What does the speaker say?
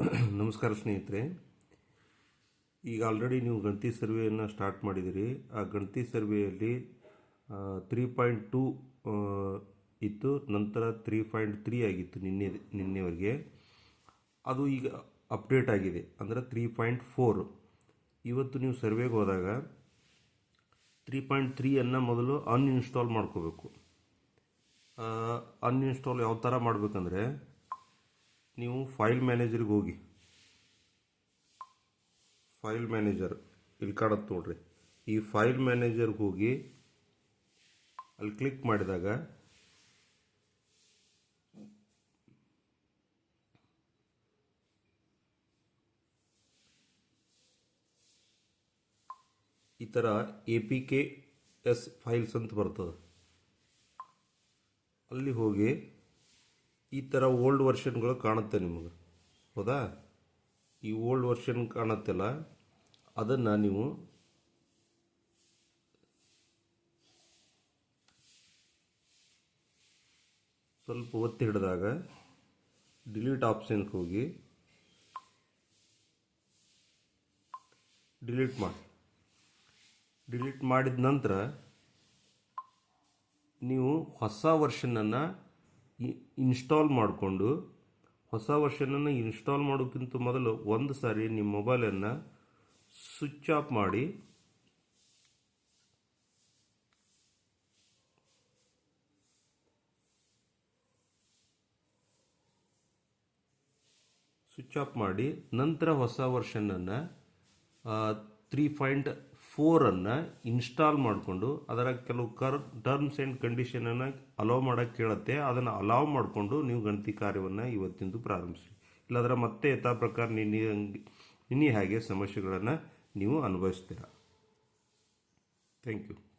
ನಮಸ್ಕಾರ ಸ್ನೇಹಿತರೆ. ಈಗ ಆಲ್ರೆಡಿ ನೀವು ಗಣತಿ ಸರ್ವೆಯನ್ನು ಸ್ಟಾರ್ಟ್ ಮಾಡಿದಿರಿ. ಆ ಗಣತಿ ಸರ್ವೆಯಲ್ಲಿ ತ್ರೀ ಪಾಯಿಂಟ್ ಟೂ ಇತ್ತು. ನಂತರ ತ್ರೀ ಪಾಯಿಂಟ್ ತ್ರೀ ಆಗಿತ್ತು ನಿನ್ನೆ, ನಿನ್ನೆವರೆಗೆ. ಅದು ಈಗ ಅಪ್ಡೇಟ್ ಆಗಿದೆ. ಅಂದರೆ ತ್ರೀ ಪಾಯಿಂಟ್ ಫೋರ್ ಇವತ್ತು ನೀವು ಸರ್ವೆಗೆ ಹೋದಾಗ ತ್ರೀ ಪಾಯಿಂಟ್ ತ್ರೀಯನ್ನು ಮೊದಲು ಅನ್ಇನ್ಸ್ಟಾಲ್ ಮಾಡ್ಕೋಬೇಕು. ಅನ್ಇನ್ಸ್ಟಾಲ್ ಯಾವ ಥರ ಮಾಡಬೇಕಂದ್ರೆ ನೀವು ಫೈಲ್ ಮ್ಯಾನೇಜರ್ಗೆ ಹೋಗಿ. ಫೈಲ್ ಮ್ಯಾನೇಜರ್ ಇಲ್ಲಿ ಕಾಣುತ್ತೆ ನೋಡ್ರಿ. ಈ ಫೈಲ್ ಮ್ಯಾನೇಜರ್ಗೆ ಹೋಗಿ ಅಲ್ಲಿ ಕ್ಲಿಕ್ ಮಾಡಿದಾಗ ಈ ಥರ A P K S files ಅಂತ ಬರ್ತದೆ. ಅಲ್ಲಿ ಹೋಗಿ ಈ ಥರ ಓಲ್ಡ್ ವರ್ಷನ್ಗಳು ಕಾಣುತ್ತೆ ನಿಮಗೆ. ಹೌದಾ? ಈ ಓಲ್ಡ್ ವರ್ಷನ್ ಕಾಣುತ್ತಲ್ಲ, ಅದನ್ನು ನೀವು ಸ್ವಲ್ಪ ಒತ್ತಿ ಹಿಡಿದಾಗ ಡಿಲೀಟ್ ಆಪ್ಷನ್ಗೆ ಹೋಗಿ ಡಿಲೀಟ್ ಮಾಡಿ. ಡಿಲೀಟ್ ಮಾಡಿದ ನಂತರ ನೀವು ಹೊಸ ವರ್ಷನನ್ನು ಇನ್ಸ್ಟಾಲ್ ಮಾಡಿಕೊಂಡು ಹೊಸ ವರ್ಷನನ್ನು ಇನ್ಸ್ಟಾಲ್ ಮಾಡೋಕ್ಕಿಂತ ಮೊದಲು ಒಂದು ಸಾರಿ ನಿಮ್ಮ ಮೊಬೈಲನ್ನು ಸ್ವಿಚ್ ಆಫ್ ಮಾಡಿ ಸ್ವಿಚ್ ಆಫ್ ಮಾಡಿ ನಂತರ ಹೊಸ ವರ್ಷನನ್ನು ತ್ರೀ ಪಾಯಿಂಟ್ ಫೋರನ್ನು ಇನ್ಸ್ಟಾಲ್ ಮಾಡಿಕೊಂಡು ಅದರ ಕೆಲವು ಕರ್ ಟರ್ಮ್ಸ್ ಆ್ಯಂಡ್ ಕಂಡೀಷನನ್ನು ಅಲೋ ಮಾಡೋಕ್ಕೆ ಕೇಳುತ್ತೆ. ಅದನ್ನು ಅಲಾವ್ ಮಾಡಿಕೊಂಡು ನೀವು ಗಣತಿ ಕಾರ್ಯವನ್ನು ಇವತ್ತಿಂದು ಪ್ರಾರಂಭಿಸಿ ಇಲ್ಲಾಂದ್ರೆ ಮತ್ತೆ ಯಥಾ ಪ್ರಕಾರ ನಿನ್ನೆ ನಿನ್ನೆ ಹಾಗೆ ಸಮಸ್ಯೆಗಳನ್ನು ನೀವು ಅನುಭವಿಸ್ತೀರ. Thank you